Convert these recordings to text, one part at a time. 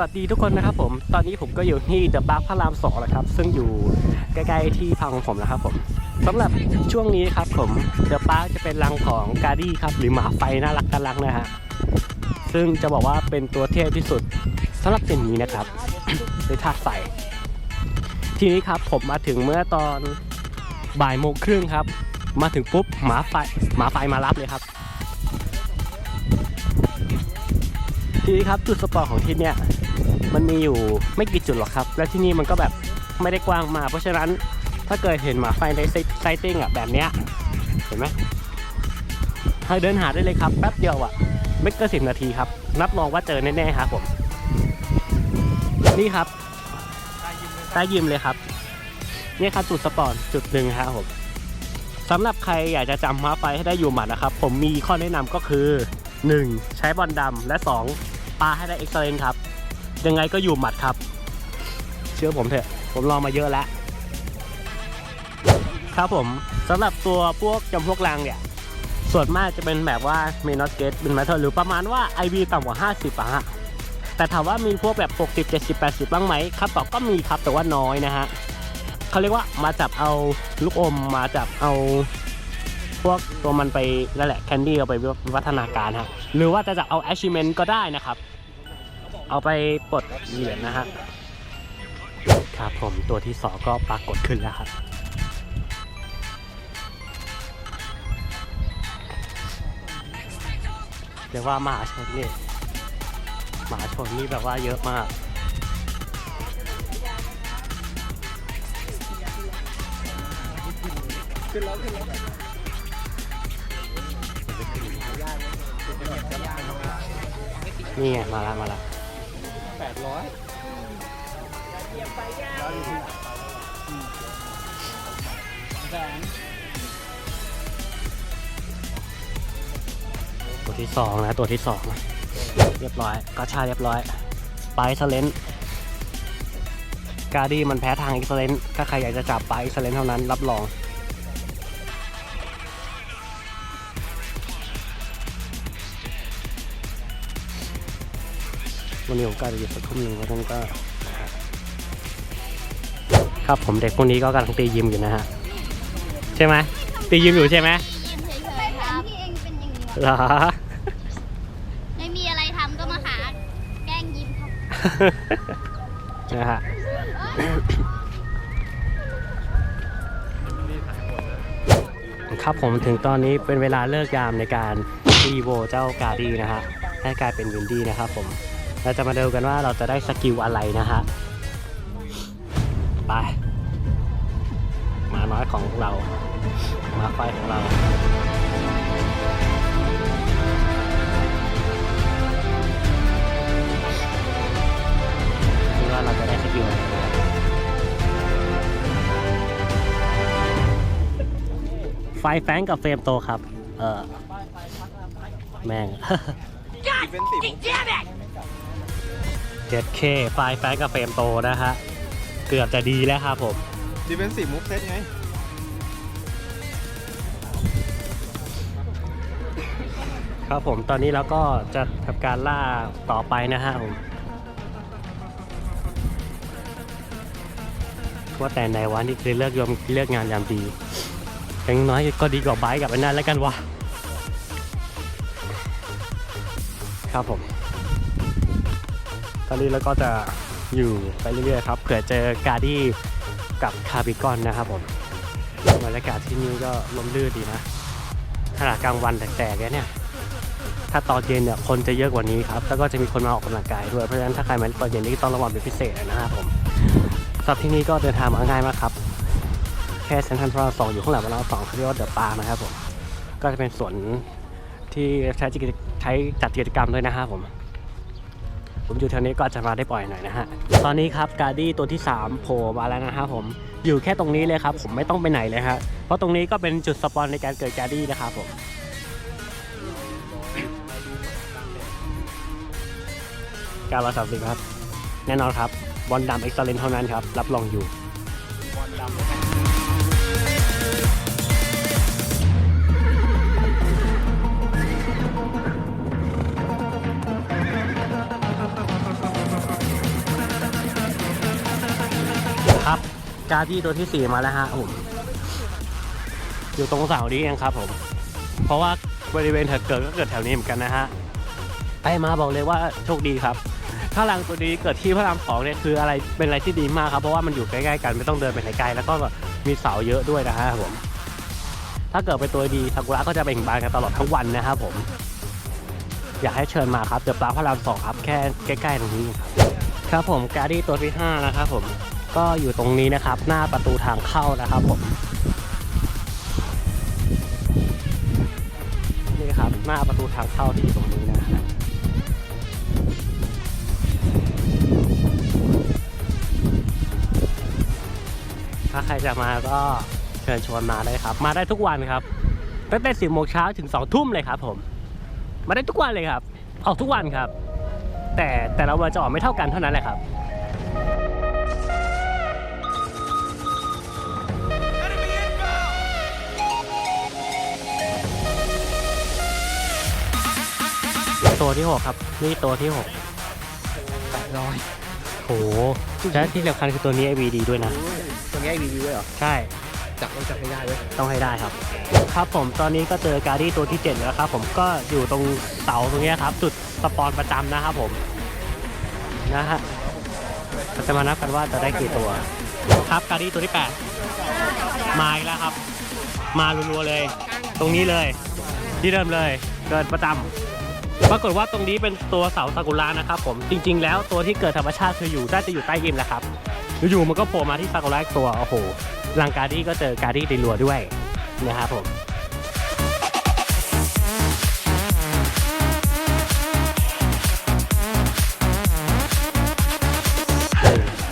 วัสดีทุกคนนะครับผม ตอนนี้ผมก็อยู่ที่เดอะบาร์พระรามสองแล้วครับ ซึ่งอยู่ใกล้ๆที่พักของผมนะครับผมสำหรับช่วงนี้ครับผมเดอะบาร์จะเป็นรังของกาดี้ครับ หรือหมาไฟน่ารักกาลังนะฮะ ซึ่งจะบอกว่าเป็นตัวเทพที่สุดสำหรับเจนนี้นะครับ ในธาตุไฟทีนี้ครับผมมาถึงเมื่อตอนบ่ายโมงครึ่งครับ มาถึงปุ๊บหมาไฟหมาไฟมารับเลยครับทีนี้ครับจุดสปอร์ตของที่เนี่ย มันมีอยู่ไม่กี่จุดหรอกครับ และที่นี่มันก็แบบไม่ได้กว้างมากเพราะฉะนั้นถ้าเกิดเห็นหมาไฟในไซติ้งอะแบบเนี้ยเห็นไหมให้เดินหาได้เลยครับแป๊บเดียวอะไม่เกินสิบนาทีครับรับรองว่าเจอแน่ๆครับผม นี่ครับใต้ยิมเลยครับนี่ครับจุดสปอร์ตจุดหนึ่งครับผมสำหรับใครอยากจะจำหมาไฟให้ได้อยู่หมัดนะครับ ผมมีข้อแนะนำก็คือ 1. ใช้บอลดำและ 2. ปาให้ได้เอ็กซ์เซนครับ ยังไงก็อยู่หมัดครับ เชื่อผมเถอะ ผมลองมาเยอะแล้ว ครับผมสำหรับตัวพวกจำพวกรางเนี่ย ส่วนมากจะเป็นแบบว่าเมนอสเกตเป็นมาเทอร์หรือประมาณว่า IV ต่ำกว่า 50อะฮะแต่ถามว่ามีพวกแบบ 60 70 80 บ้างไหมครับตอบก็มีครับแต่ว่าน้อยนะฮะเขาเรียกว่ามาจับเอาลูกอมมาจับเอาพวกตัวมันไปนั่นแหละแคนดี้เอาไปวัฒนาการฮะหรือว่าจะจับเอา achievement ก็ได้นะครับ เอาไปปลดเหรียญนะฮะครับผมตัวที่สองก็ปรากฏขึ้นแล้วครับเรียกว่ามหาชนนี่มหาชนนี่แบบว่าเยอะมากนี่ไงมาละมาละ แปดร้อยตัวที่สองนะตัวที่สองนะเรียบร้อยกาชาเรียบร้อย ไปเซเลนกาดี้มันแพ้ทางเอ็กซ์เลนถ้าใครอยากจะจับไปเอ็กซ์เลนเท่านั้นรับรอง วันนี้ผมก็จะหยุดสักทุ่มหนึ่งเพราะฉะนั้นก็นะฮะครับผมเด็กพวกนี้ก็กำลังตียิมอยู่นะฮะใช่ไหมตียิมอยู่ใช่ไหมยิมเฉยๆครับที่เองเป็นอย่างนี้เหรอไม่มีอะไรทำก็มาหาแกล้งยิ้มครับนะฮะครับผมถึงตอนนี้เป็นเวลาเลิกยามในการรีโวเจ้ากาดีนะฮะให้กลายเป็นวินดี้นะครับผม เราจะมาดูกันว่าเราจะได้สกิลอะไรนะฮะ ไป มาน้อยของเรา มาไฟของเราดูว่าเราจะได้สกิลอะไรไฟแฟงกับเฟรมโตครับ เออ แม่ง 7K ไฟแฟงกับเฟรมโตนะฮะ เกือบจะดีแล้วครับผม ดิเฟนซีฟมุกเซตไง ครับผมตอนนี้เราก็จะทำการล่าต่อไปนะฮะผมว่าแต่ไหนวะนี่คือเลือกยอมเลือกงานยามดีอย่างน้อยก็ดีกว่าไบค์กับไอ้นั่นแล้วกันวะครับผม ตอนนี้เราก็จะอยู่ไปเรื่อยๆครับเผื่อเจอกาดี้กับคาร์บิกอนนะครับผมบรรยากาศที่นี่ก็ลมลื่นดีนะขนาดกลางวันแตกๆเนี่ยถ้าตอนเย็นเนี่ยคนจะเยอะกว่านี้ครับ แล้วก็จะมีคนมาออกกำลังกายด้วย เพราะฉะนั้นถ้าใครมาตอนเย็นนี่ต้องระวังเป็นพิเศษนะครับผมสำหรับที่นี่ก็เดินทางมาง่ายมากครับ แค่เซนทรัลพระรามสองอยู่ข้างหลังพระรามสองเขาเรียกว่าเดอะปาร์นะครับผม ก็จะเป็นสวนที่ใช้กิใช้จัดกิจกรรมด้วยนะครับผม ผมอยู่แถวนี้ก็อาจจะมาได้บ่อยหน่อยนะฮะ ตอนนี้ครับการดี้ตัวที่3โผล่มาแล้วนะครับผม อยู่แค่ตรงนี้เลยครับ ผมไม่ต้องไปไหนเลยครับเพราะตรงนี้ก็เป็นจุดสปอนในการเกิดการดี้นะครับผมการละสามสิบครับ แน่นอนครับบอลดำเอ็กซ์เลนเท่านั้นครับ รับรองอยู่ การที่ตัวที่สี่มาแล้วฮะผมอยู่ตรงเสานี้เองครับผม เพราะว่าบริเวณแถวเกิดก็เกิดแถวนี้เหมือนกันนะฮะไอ้มาบอกเลยว่าโชคดีครับ ถ้ารังตัวนี้เกิดที่พระรามสองเนี่ยคืออะไรเป็นอะไรที่ดีมากครับ เพราะว่ามันอยู่ใกล้ๆกันไม่ต้องเดินไปไหนไกลแล้วก็แบบมีเสาเยอะด้วยนะฮะผม ถ้าเกิดเป็นตัวดีซากุระก็จะเบ่งบานกันตลอดทั้งวันนะครับผม อยากให้เชิญมาครับเดอะปลาพระรามสองครับแค่ใกล้ๆตรงนี้ครับครับผมการ์ดี้ตัวที่ห้านะครับผม ก็อยู่ตรงนี้นะครับ หน้าประตูทางเข้านะครับผมนี่ครับ หน้าประตูทางเข้าที่อยู่ตรงนี้นะฮะถ้าใครจะมาก็เชิญชวนมาได้ครับ มาได้ทุกวันครับตั้งแต่สิบโมงเช้าถึงสองทุ่มเลยครับผม มาได้ทุกวันเลยครับ ออกทุกวันครับ แต่แต่ละวันจะออกไม่เท่ากันเท่านั้นแหละครับ ตัวที่หกครับ นี่ตัวที่หกแปดร้อยโหและที่สำคัญคือตัวนี้ IVD ด้วยนะ ตรงนี้ไอรีวิวด้วยเหรอ ใช่ จับต้องจับไม่ได้เว้ยต้องให้ได้ครับ ครับผมตอนนี้ก็เจอการ์ดี้ตัวที่ 7 แล้วครับผมก็อยู่ตรงเสาตรงเนี้ยครับ จุดสปอนประจำนะครับผม นะฮะเราจะมานับกันว่าจะได้กี่ตัว ครับการ์ดี้ตัวที่ 8 มาอีกแล้วครับ มารัวๆเลย ตรงนี้เลย ที่เดิมเลย เกิดประจำ ปรากฏว่าตรงนี้เป็นตัวเสาซากุระนะครับผมจริง ๆ แล้วตัวที่เกิดธรรมชาติคืออยู่น่าจะอยู่ใต้ดินแหละครับอยู่ๆมันก็โผล่มาที่ซากุระอีกตัวโอ้โหรังการดี้ก็เจอการ์ดี้ในรัวด้วยนะครับผม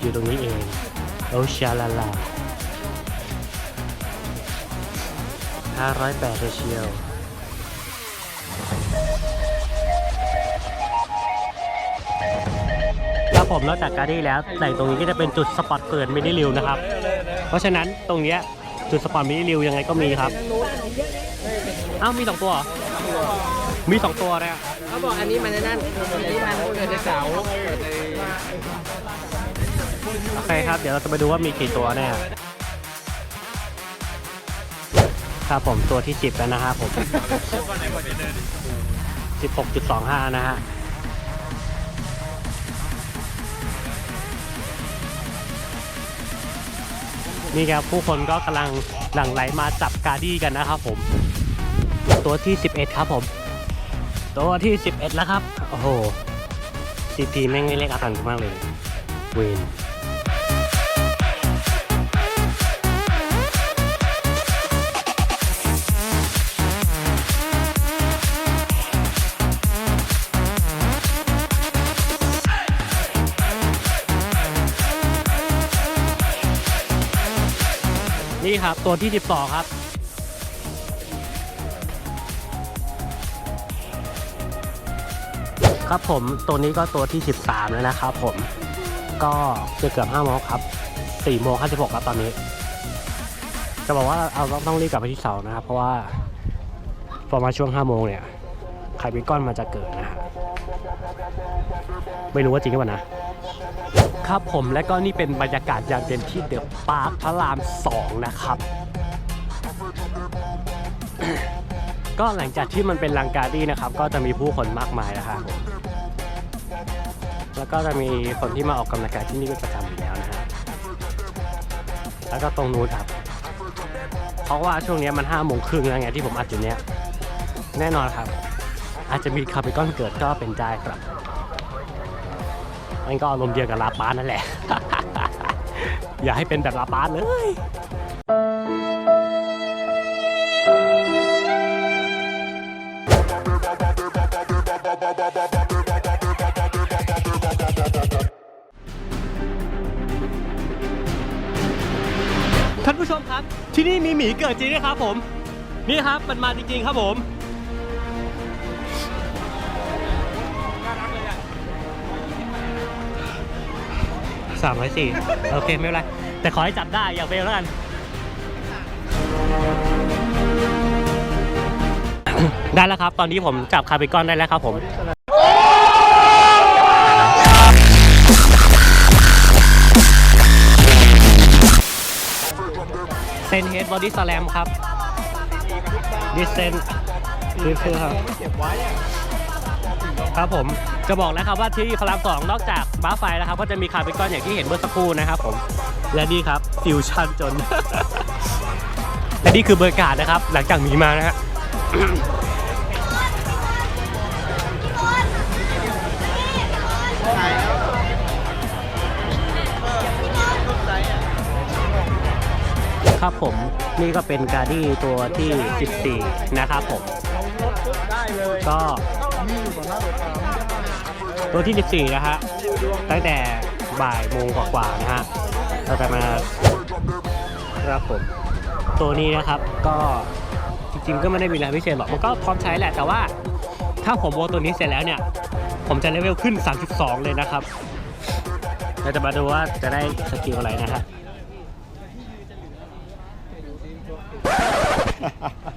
อยู่ตรงนี้เองโอชาลาลา508เลยเชียว ครับผมนอกจากการ์ดี้แล้วแต่ตรงนี้ก็จะเป็นจุดสปอตเกิดมินิริวนะครับ เพราะฉะนั้นตรงเนี้ยจุดสปอนมินิริวยังไงก็มีครับอ้าวมีสองตัวเหรอมีสองตัวเลยอะเขาบอกอันนี้มันนั่นอันนี้มันเกิดในเสาเกิดในโอเคครับ เดี๋ยวเราจะไปดูว่ามีกี่ตัวแน่ครับผมตัวที่สิบแล้วนะฮะผมสิบหกจุดสองห้านะฮะ นี่ครับผู้คนก็กำลังหลั่งไหลมาจับการดี้กันนะครับผม ตัวที่ 11 ครับผม ตัวที่ 11 แล้วครับ โอ้โหซีพีแม่งไม่เล็กอาตันมากเลยเวน นี่ครับ ตัวที่ 12 ครับ ครับผมตัวนี้ก็ตัวที่ 13 แล้วนะครับผมก็เกือบเกือบ5โมงครับ4โมง56ครับตอนนี้ จะบอกว่าเอาต้องรีบกลับไปที่เสานะครับ เพราะว่าพอมาช่วง5โมงเนี่ยไข่บิก้อนมันจะเกิดนะฮะไม่รู้ว่าจริงหรือเปล่านะ ครับผมและก็นี่เป็นบรรยากาศยามเย็นที่เดอะปาร์คพระราม2นะครับ ก็หลังจากที่มันเป็นลังการดี้นะครับ ก็จะมีผู้คนมากมายนะครับผมแล้วก็จะมีคนที่มาออกกำลังกายที่นี่เป็นประจำอยู่แล้วนะฮะแล้วก็ตรงนู้นครับ เพราะว่าช่วงนี้มันห้าโมงครึ่งแล้วไงที่ผมอัดอยู่เนี้ยแน่นอนครับ อาจจะมีคาร์บิคอนเกิดก็เป็นได้ครับ มันก็อารมณ์เดียวกับลาปาสนั่นแหละ อย่าให้เป็นแบบลาปาสเลยท่านผู้ชมครับ ที่นี่มีหมีเกิดจริงนะครับผม นี่ครับมันมาจริงๆครับผม สามร้อยสี่โอเค ไม่เป็นไร แต่ขอให้จับได้อย่าเฟลแล้วกัน ได้แล้วครับ ตอนนี้ผมจับคาร์บิคอนได้แล้วครับผม เซนเฮดบอดี้สแลมครับ ดิเซนคือคือครับ ครับผม จะบอกนะครับว่าที่พระรามสองนอกจากบ้าไฟแล้วครับ ก็จะมีคาร์บิคอนอย่างที่เห็นเมื่อสักครู่นะครับผมและนี่ครับฟิวชั่นจน และนี่คือบรรยากาศนะครับ หลังจากหนีมานะฮะครับผมนี่ก็เป็นการดีตัวที่ 14 นะครับผม ก็ ตัวตามตัวที่ 14 นะฮะ ตั้งแต่บ่ายโมงกว่าๆนะฮะ เราจะมาครับผม ตัวนี้นะครับก็จริงๆก็ไม่ได้มีอะไรพิเศษหรอก มันก็พร้อมใช้แหละ แต่ว่าถ้าผมโวตัวนี้เสร็จแล้วเนี่ย ผมจะเลเวลขึ้น 32 เลยนะครับ เราจะมาดูว่าจะได้สกิลอะไรนะฮะ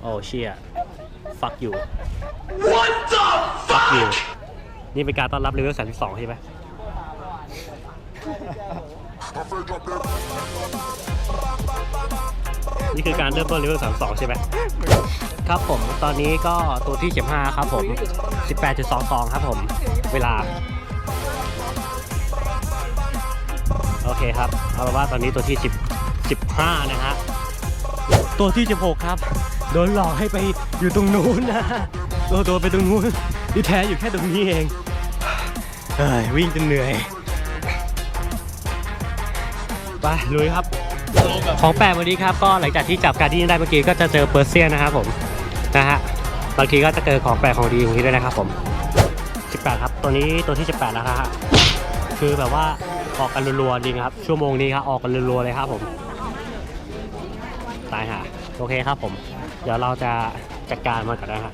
โอ้เชีย fuck you what the fuck you นี่เป็นการต้อนรับเลเวล32 ใช่ไหม นี่คือการเริ่มต้นเลเวล32 ใช่ไหม ครับผม ตอนนี้ก็ตัวที่15ครับผม 18.22 ครับผม เวลา โอเคครับ เอาเป็นว่าตอนนี้ตัวที่ 10 15 นะฮะ ตัวที่ 16 ครับ โดนหลอกให้ไปอยู่ตรงนู้นนะตัวตัวไปตรงนู้น ที่แท้อยู่แค่ตรงนี้เองเฮ้ยวิ่งจนเหนื่อย ไปลุยครับ ของแปลกวันนี้ครับ ก็หลังจากที่จับการที่ได้เมื่อกี้ก็จะเจอเปอร์เซียนนะครับผมนะฮะบางทีก็จะเจอของแปลกของดีอย่างนี้ด้วยนะครับผม 18 ครับตัวนี้ตัวที่ 18 แล้วครับคือแบบว่าออกกันรัวๆจริงครับ ชั่วโมงนี้ครับออกกันรัวๆเลยครับผมตายห่าโอเคครับผม เดี๋ยวเราจะจัดการมันกันนะฮะ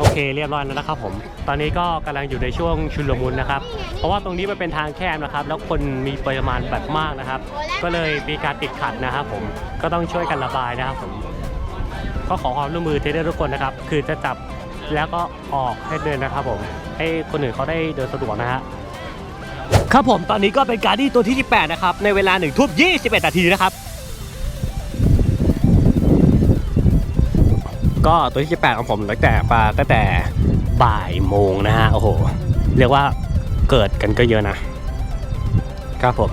โอเคเรียบร้อยแล้วนะครับผม ตอนนี้ก็กำลังอยู่ในช่วงชุลมุนนะครับ เพราะว่าตรงนี้มันเป็นทางแคบนะครับ แล้วคนมีปริมาณแบบมากนะครับ ก็เลยมีการติดขัดนะครับผม ก็ต้องช่วยกันระบายนะครับผม ก็ขอความร่วมมือเทเดอร์ทุกคนนะครับ คือจะจับแล้วก็ออกให้เดินนะครับผม ให้คนอื่นเขาได้เดินสะดวกนะฮะครับผมตอนนี้ก็เป็นการที่ตัวที่ 18 นะครับ ในเวลา1ทุ่ม21 นาทีนะครับ ก็ตัวที่18ของผมตั้งแต่ปาตั้งแต่บ่ายโมงนะฮะโอ้โหเรียกว่าเกิดกันก็เยอะนะครับผม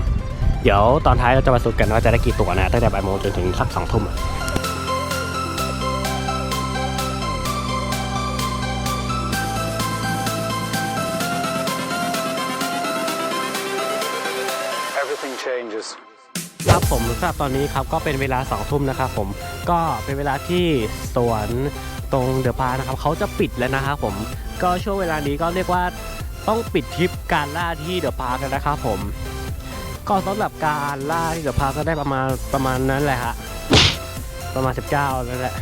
เดี๋ยวตอนท้ายเราจะมาสรุปกันว่าจะได้กี่ตัวนะตั้งแต่บ่ายโมงจนถึงสักสองทุ่มอะ everything changes. ครับผมสำหรับตอนนี้ครับก็เป็นเวลา2องทุ่มนะครับผมก็เป็นเวลาที่สวนตรงเดอะพาร์นะครับเขาจะปิดแล้วนะครับผมก็ช่วงเวลานี้ก็เรียกว่าต้องปิดทริปการล่าที่เดอะพาร์กันนะครับผม ก็สำหรับการล่าที่เดอะพาร์ก็ได้ประมาณประมาณนั้นแหละฮะประมาณ 19นั่นแหละ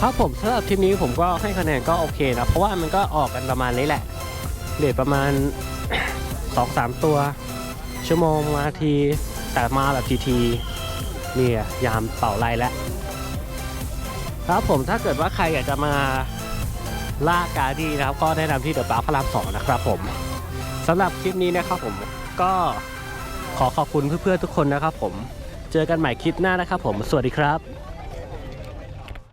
ครับผมสำหรับทริปนี้ผมก็ให้คะแนนก็โอเคนะเพราะว่ามันก็ออกกันประมาณนี้แหละเรทประมาณ 2-3 ตัว ชั่วโมงมาที แต่มาแบบทีทีนี่ยยามเป่าไล่แล้วครับผมถ้าเกิดว่าใครอยากจะมาล่าการดีนะครับ ก็แนะนำที่เดอะปาร์คพระรามสองนะครับผมสำหรับคลิปนี้นะครับผมก็ขอขอบคุณเพื่อนๆทุกคนนะครับผม เจอกันใหม่คลิปหน้านะครับผม สวัสดีครับ